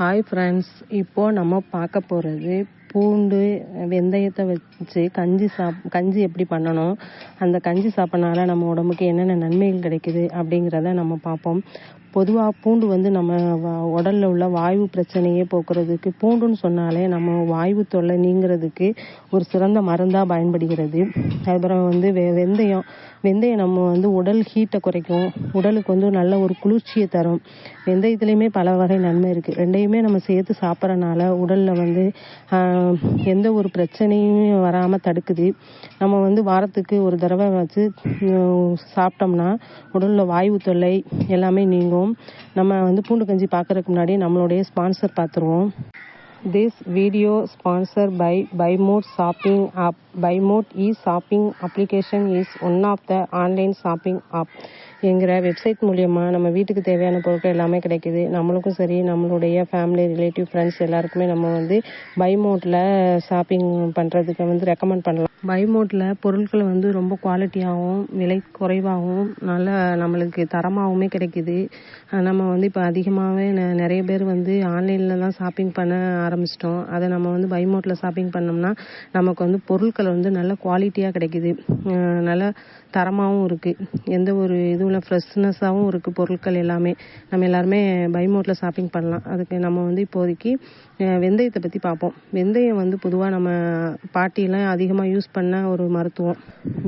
Hi friends இப்போது நம்ம பார்க்க போகிறது பூண்டு வெந்தயத்தை வச்சு கஞ்சி சாப் கஞ்சி எப்படி பண்ணணும் அந்த கஞ்சி சாப்பிட்றனால நம்ம உடம்புக்கு என்னென்ன நன்மைகள் கிடைக்குது அப்படிங்கிறத நம்ம பார்ப்போம். பொதுவாக பூண்டு வந்து நம்ம உடலில் உள்ள வாய்வு பிரச்சனையே போக்குறதுக்கு பூண்டுன்னு சொன்னாலே நம்ம வாய்வு தொல்லை நீங்கிறதுக்கு ஒரு சிறந்த மருந்தாக பயன்படுகிறது. அதுக்கப்புறம் வந்து வெ வெந்தயம் வெந்தயம் நம்ம வந்து உடல் ஹீட்டை குறைக்கும். உடலுக்கு வந்து நல்ல ஒரு குளிர்ச்சியை தரும். வெந்தயத்துலேயுமே பல வகை நன்மை இருக்குது ரெண்டையுமே நம்ம சேர்த்து சாப்பிட்றனால உடலில் வந்து எந்த ஒரு பிரச்சனையும் வராமல் தடுக்குது. நம்ம வந்து வாரத்துக்கு ஒரு தடவை வச்சு சாப்பிட்டோம்னா உடலில் வாயு தொல்லை எல்லாமே நீங்கும். நம்ம வந்து பூண்டு கஞ்சி பார்க்கறதுக்கு முன்னாடி நம்மளுடைய ஸ்பான்சர் பார்த்துருவோம் this video sponsor by Bymot shopping app Bymot e shopping application is one of the online shopping app என்கிற வெப்சைட் மூலயமா நம்ம வீட்டுக்கு தேவையான பொருட்கள் எல்லாமே கிடைக்குது. நம்மளுக்கும் சரி நம்மளுடைய ஃபேமிலி ரிலேட்டிவ் ஃப்ரெண்ட்ஸ் எல்லாருக்குமே நம்ம வந்து பைமோட்டில் ஷாப்பிங் பண்ணுறதுக்கு வந்து ரெக்கமெண்ட் பண்ணலாம். பை மோட்டில் பொருட்கள் வந்து ரொம்ப குவாலிட்டியாகவும் விலை குறைவாகவும் நல்ல நம்மளுக்கு தரமாகவுமே கிடைக்குது. நம்ம வந்து இப்போ அதிகமாகவே நிறைய பேர் வந்து ஆன்லைனில் தான் ஷாப்பிங் பண்ண ஆரம்பிச்சிட்டோம். அதை நம்ம வந்து பை மோட்டில் ஷாப்பிங் பண்ணோம்னா நமக்கு வந்து பொருட்கள் வந்து நல்ல குவாலிட்டியாக கிடைக்குது. நல்ல தரமாகவும் இருக்குது எந்த ஒரு இதுவும் ஃப்ரெஷ்னஸாகவும் இருக்குது பொருட்கள் எல்லாமே. நம்ம எல்லாருமே பை மோட்டில் ஷாப்பிங் பண்ணலாம். அதுக்கு நம்ம வந்து இப்போதைக்கு வெந்தயத்தை பற்றி பார்ப்போம். வெந்தயம் வந்து பொதுவாக நம்ம பாட்டிலாம் அதிகமாக யூஸ் பண்ண ஒரு மருத்துவம்.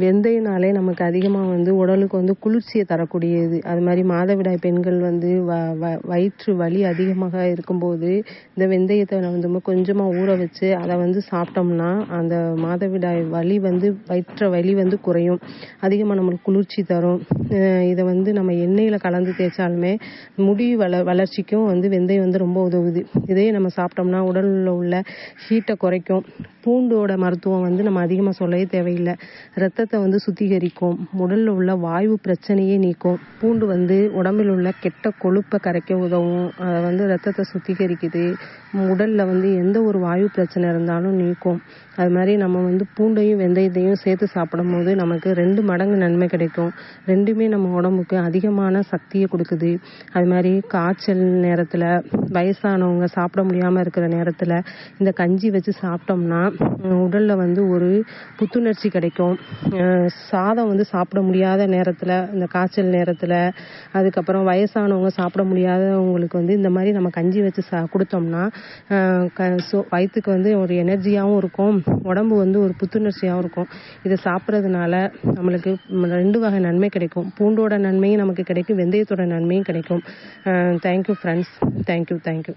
வெந்தயனாலே நமக்கு அதிகமாக வந்து உடலுக்கு வந்து குளிர்ச்சியை தரக்கூடியது. அது மாதிரி மாதவிடாய் பெண்கள் வந்து வ வ வயிற்று வலி அதிகமாக இருக்கும்போது இந்த வெந்தயத்தை வந்து கொஞ்சமாக ஊற வச்சு அதை வந்து சாப்பிட்டோம்னா அந்த மாதவிடாய் வலி வந்து வயிற்ற வலி வந்து குறையும். அதிகமாக நம்மளுக்கு குளிர்ச்சி தரும். இதை வந்து நம்ம எண்ணெயில் கலந்து தேய்ச்சாலுமே முடி வள வளர்ச்சிக்கும் வந்து வெந்தயம் வந்து ரொம்ப உதவுது. இதே நம்ம சாப்பிட்டோம்னா உடலில் உள்ள ஹீட்டை குறைக்கும். பூண்டோட மருத்துவம் வந்து நம்ம அதிகமாக சொல்லவே தேவையில்லை. ரத்தத்தை வந்து சுத்திகரிக்கும் உடலில் உள்ள வாயு பிரச்சனையே நீக்கும் பூண்டு வந்து உடம்பில் உள்ள கெட்ட கொழுப்பை கரைக்க உதவும் அதை வந்து ரத்தத்தை சுத்திகரிக்குது உடலில் வந்து எந்த ஒரு வாயு பிரச்சனை இருந்தாலும் நீக்கும். அது மாதிரி நம்ம வந்து பூண்டையும் வெந்தயத்தையும் சேர்த்து சாப்பிடும் போது நமக்கு ரெண்டு மடங்கு நன்மை கிடைக்கும். ரெண்டுமே நம்ம உடம்புக்கு அதிகமான சக்தியை கொடுக்குது. அது மாதிரி காய்ச்சல் நேரத்தில் வயசானவங்க சாப்பிட முடியாமல் இருக்கிற நேரத்தில் இந்த கஞ்சி வச்சு சாப்பிட்டோம்னா உடலில் வந்து ஒரு புத்துணர்ச்சி கிடைக்கும். சாதம் வந்து சாப்பிட முடியாத நேரத்தில் இந்த காய்ச்சல் நேரத்தில் அதுக்கப்புறம் வயசானவங்க சாப்பிட முடியாதவங்களுக்கு வந்து இந்த மாதிரி நம்ம கஞ்சி வச்சு சா கொடுத்தோம்னா க ஸோ வயிற்றுக்கு வந்து ஒரு எனர்ஜியாகவும் இருக்கும். உடம்பு வந்து ஒரு புத்துணர்ச்சியாகவும் இருக்கும். இதை சாப்பிட்றதுனால நம்மளுக்கு ரெண்டு வகை நன்மை கிடைக்கும். பூண்டோட நன்மையும் நமக்கு கிடைக்கும். வெந்தயத்தோட நன்மையும் கிடைக்கும். Thank you friends thank you thank you